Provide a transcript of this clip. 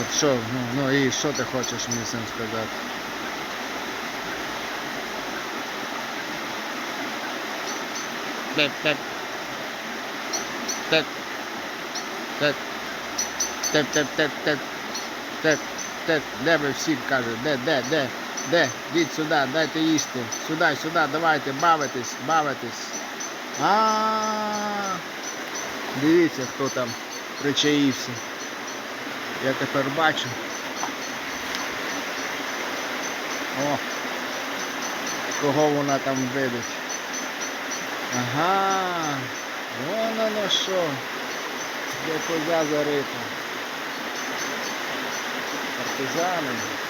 От що, ну, ну і що ти хочеш мені цим сказати? Тет, тет. Тет. Тет. Тет, тет, тет, тет. Тет, тет. Де ви всі кажуть? Де, де, де? Де? Йдіть сюди, дайте їсти. Сюди, сюди, давайте, бавитись, бавитись. А, -а, а Дивіться, хто там причаївся. Я тепер бачу. О, кого вона там видить. Ага, вон оно що. Де козя зарита. Партизани.